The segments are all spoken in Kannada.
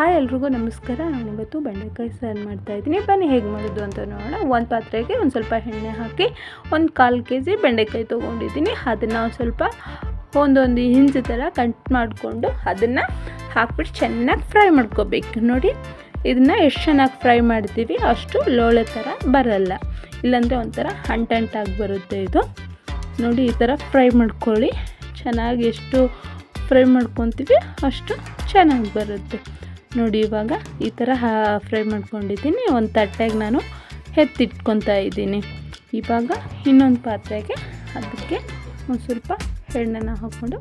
ಹಾಯ್ ಎಲ್ರಿಗೂ ನಮಸ್ಕಾರ. ನಾನು ಇವತ್ತು ಬೆಂಡೆಕಾಯಿ ಸೈನ್ ಮಾಡ್ತಾ ಇದ್ದೀನಿ. ಬನ್ನಿ ಹೇಗೆ ಮಾಡೋದು ಅಂತ ನೋಡೋಣ. ಒಂದು ಪಾತ್ರೆಗೆ ಒಂದು ಸ್ವಲ್ಪ ಎಣ್ಣೆ ಹಾಕಿ ಒಂದು ಕಾಲು ಕೆ ಜಿ ಬೆಂಡೆಕಾಯಿ ತೊಗೊಂಡಿದ್ದೀನಿ. ಅದನ್ನು ಸ್ವಲ್ಪ ಒಂದೊಂದು ಇಂಚ್ ಥರ ಕಟ್ ಮಾಡಿಕೊಂಡು ಅದನ್ನು ಹಾಕ್ಬಿಟ್ಟು ಚೆನ್ನಾಗಿ ಫ್ರೈ ಮಾಡ್ಕೋಬೇಕು. ನೋಡಿ, ಇದನ್ನು ಎಷ್ಟು ಚೆನ್ನಾಗಿ ಫ್ರೈ ಮಾಡ್ತೀವಿ ಅಷ್ಟು ಲೋಳೆ ಥರ ಬರಲ್ಲ. ಇಲ್ಲಾಂದರೆ ಒಂಥರ ಅಂಟಂಟಾಗಿ ಬರುತ್ತೆ ಇದು. ನೋಡಿ, ಈ ಥರ ಫ್ರೈ ಮಾಡ್ಕೊಳ್ಳಿ. ಚೆನ್ನಾಗಿ ಎಷ್ಟು ಫ್ರೈ ಮಾಡ್ಕೊತೀವಿ ಅಷ್ಟು ಚೆನ್ನಾಗಿ ಬರುತ್ತೆ. ನೋಡಿ, ಇವಾಗ ಈ ಥರ ಫ್ರೈ ಮಾಡ್ಕೊಂಡಿದ್ದೀನಿ. ಒಂದು ತಟ್ಟೆಗೆ ನಾನು ಎತ್ತಿಟ್ಕೊತಾ ಇದ್ದೀನಿ. ಇವಾಗ ಇನ್ನೊಂದು ಪಾತ್ರೆಗೆ ಅದಕ್ಕೆ ಒಂದು ಸ್ವಲ್ಪ ಎಣ್ಣೆನ ಹಾಕ್ಕೊಂಡು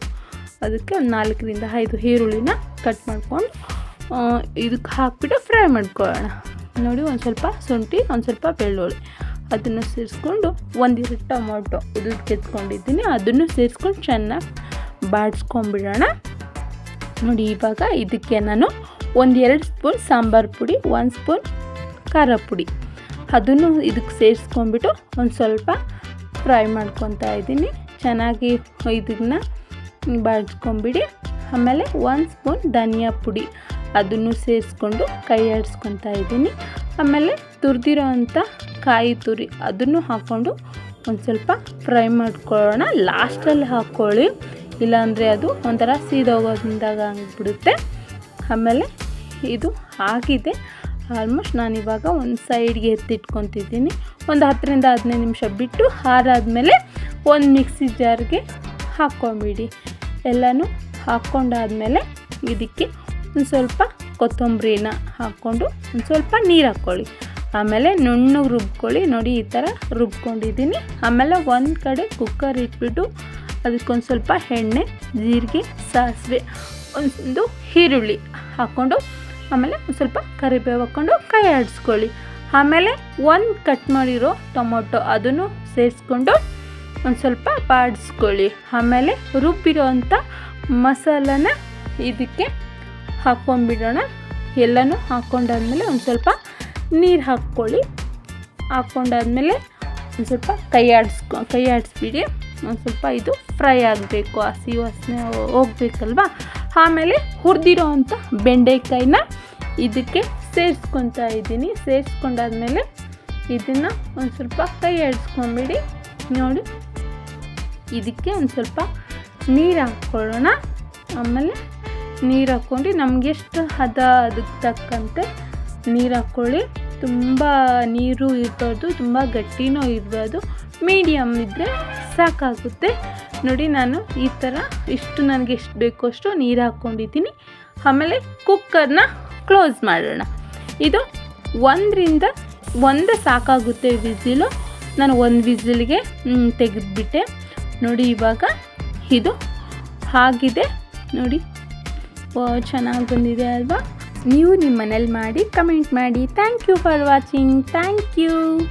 ಅದಕ್ಕೆ ಒಂದು ನಾಲ್ಕರಿಂದ ಐದು ಈರುಳ್ಳಿನ ಕಟ್ ಮಾಡ್ಕೊಂಡು ಇದಕ್ಕೆ ಹಾಕ್ಬಿಟ್ಟು ಫ್ರೈ ಮಾಡ್ಕೊಳ್ಳೋಣ. ನೋಡಿ, ಒಂದು ಸ್ವಲ್ಪ ಶುಂಠಿ, ಒಂದು ಸ್ವಲ್ಪ ಬೆಳ್ಳುಳ್ಳಿ. ಅದನ್ನು ಸೇರಿಸ್ಕೊಂಡು ಒಂದೆರಡು ಟೊಮೊಟೊ ಇದು ಕೆತ್ಕೊಂಡಿದ್ದೀನಿ. ಅದನ್ನು ಸೇರಿಸ್ಕೊಂಡು ಚೆನ್ನಾಗಿ ಬಾಡಿಸ್ಕೊಂಬಿಡೋಣ ನೋಡಿ, ಇವಾಗ ಇದಕ್ಕೆ ನಾನು ಒಂದು ಎರಡು ಸ್ಪೂನ್ ಸಾಂಬಾರು ಪುಡಿ, ಒಂದು ಸ್ಪೂನ್ ಖಾರ ಪುಡಿ. ಅದನ್ನು ಇದಕ್ಕೆ ಸೇರಿಸ್ಕೊಂಬಿಟ್ಟು ಒಂದು ಸ್ವಲ್ಪ ಫ್ರೈ ಮಾಡ್ಕೊತಾ ಇದ್ದೀನಿ. ಚೆನ್ನಾಗಿ ಇದನ್ನ ಬಾಡಿಸ್ಕೊಂಬಿಡಿ ಆಮೇಲೆ ಒಂದು ಸ್ಪೂನ್ ಧನಿಯಾ ಪುಡಿ ಅದನ್ನು ಸೇರಿಸ್ಕೊಂಡು ಕೈ ಆಡಿಸ್ಕೊತಾ ಇದ್ದೀನಿ. ಆಮೇಲೆ ತುರಿದಿರೋ ಅಂಥ ಕಾಯಿ ತುರಿ ಅದನ್ನು ಹಾಕ್ಕೊಂಡು ಒಂದು ಸ್ವಲ್ಪ ಫ್ರೈ ಮಾಡ್ಕೊಳ್ಳೋಣ. ಲಾಸ್ಟಲ್ಲಿ ಹಾಕ್ಕೊಳ್ಳಿ ಇಲ್ಲಾಂದರೆ ಅದು ಒಂಥರ ಸೀದೋಗೋದಿಂದಾಗ ಆಗಿಬಿಡುತ್ತೆ. ಆಮೇಲೆ ಇದು ಆಗಿದೆ. ಆಲ್ಮೋಸ್ಟ್ ನಾನು ಇವಾಗ ಒಂದು ಸೈಡ್ಗೆ ಎತ್ತಿಟ್ಕೊತಿದ್ದೀನಿ. ಒಂದು ಹತ್ತರಿಂದ ಹದಿನೈದು ನಿಮಿಷ ಬಿಟ್ಟು ಹಾರಾದಮೇಲೆ ಒಂದು ಮಿಕ್ಸಿ ಜಾರ್ಗೆ ಹಾಕ್ಕೊಂಬಿಡಿ. ಎಲ್ಲನೂ ಹಾಕ್ಕೊಂಡಾದಮೇಲೆ ಇದಕ್ಕೆ ಒಂದು ಸ್ವಲ್ಪ ಕೊತ್ತಂಬರಿನ ಹಾಕ್ಕೊಂಡು ಒಂದು ಸ್ವಲ್ಪ ನೀರು ಹಾಕ್ಕೊಳ್ಳಿ. ಆಮೇಲೆ ನುಣ್ಣಗೆ ರುಬ್ಕೊಳ್ಳಿ. ನೋಡಿ ಈ ಥರ ರುಬ್ಕೊಂಡಿದ್ದೀನಿ. ಆಮೇಲೆ ಒಂದು ಕಡೆ ಕುಕ್ಕರ್ ಇಟ್ಬಿಟ್ಟು ಅದಕ್ಕೊಂದು ಸ್ವಲ್ಪ ಎಣ್ಣೆ, ಜೀರಿಗೆ, ಸಾಸಿವೆ ಒಂದು ಈರುಳ್ಳಿ ಹಾಕ್ಕೊಂಡು ಆಮೇಲೆ ಸ್ವಲ್ಪ ಕರಿಬೇವು ಹಾಕ್ಕೊಂಡು ಕೈ ಆಡಿಸ್ಕೊಳ್ಳಿ. ಆಮೇಲೆ ಒಂದು ಕಟ್ ಮಾಡಿರೋ ಟೊಮೊಟೊ ಅದನ್ನು ಸೇರಿಸ್ಕೊಂಡು ಒಂದು ಸ್ವಲ್ಪ ಬಾಡಿಸ್ಕೊಳ್ಳಿ. ಆಮೇಲೆ ರುಬ್ಬಿರೋ ಅಂಥ ಮಸಾಲನ ಇದಕ್ಕೆ ಹಾಕ್ಕೊಂಡ್ಬಿಡೋಣ. ಎಲ್ಲನೂ ಹಾಕ್ಕೊಂಡಾದ್ಮೇಲೆ ಒಂದು ಸ್ವಲ್ಪ ನೀರು ಹಾಕ್ಕೊಳ್ಳಿ. ಹಾಕ್ಕೊಂಡಾದ್ಮೇಲೆ ಒಂದು ಸ್ವಲ್ಪ ಕೈ ಆಡಿಸ್ಕೊ, ಕೈ ಆಡಿಸ್ಬಿಡಿ. ಒಂದು ಸ್ವಲ್ಪ ಇದು ಫ್ರೈ ಆಗಬೇಕು. ಹಸಿ ವಾಸನೆ ಹೋಗ್ಬೇಕಲ್ವ? ಆಮೇಲೆ ಹುರಿದಿರೋ ಅಂಥ ಬೆಂಡೆಕಾಯಿನ ಇದಕ್ಕೆ ಸೇರಿಸ್ಕೊತಾ ಇದ್ದೀನಿ. ಸೇರಿಸ್ಕೊಂಡಾದ್ಮೇಲೆ ಇದನ್ನು ಒಂದು ಸ್ವಲ್ಪ ಕೈ ಆಡಿಸ್ಕೊಂಬಿಡಿ ನೋಡಿ, ಇದಕ್ಕೆ ಒಂದು ಸ್ವಲ್ಪ ನೀರು ಹಾಕ್ಕೊಳ್ಳೋಣ. ಆಮೇಲೆ ನೀರು ಹಾಕ್ಕೊಂಡು ನಮಗೆಷ್ಟು ಹದ ಅದಕ್ಕೆ ತಕ್ಕಂತೆ ನೀರು ಹಾಕ್ಕೊಳ್ಳಿ. ತುಂಬ ನೀರು ಇರಬಾರ್ದು ತುಂಬ ಗಟ್ಟಿನೂ ಇರಬಾರ್ದು ಮೀಡಿಯಮ್ ಇದ್ದರೆ ಸಾಕಾಗುತ್ತೆ. ನೋಡಿ ನಾನು ಈ ಥರ ಇಷ್ಟು ನನಗೆ ಎಷ್ಟು ಬೇಕೋ ಅಷ್ಟು ನೀರು ಹಾಕ್ಕೊಂಡಿದ್ದೀನಿ. ಆಮೇಲೆ ಕುಕ್ಕರ್ನ ಕ್ಲೋಸ್ ಮಾಡೋಣ. ಇದು ಒಂದರಿಂದ ಒಂದು ಸಾಕಾಗುತ್ತೆ ವಿಸಿಲು. ನಾನು ಒಂದು ವಿಸಿಲ್ಗೆ ತೆಗೆದುಬಿಟ್ಟೆ. ನೋಡಿ ಇವಾಗ ಇದು ಆಗಿದೆ ನೋಡಿ ಚೆನ್ನಾಗಿ ಬಂದಿದೆ ಅಲ್ವಾ? ನೀವು ನಿಮ್ಮ ಮನೇಲಿ ಮಾಡಿ ಕಮೆಂಟ್ ಮಾಡಿ. Thank you for watching thank you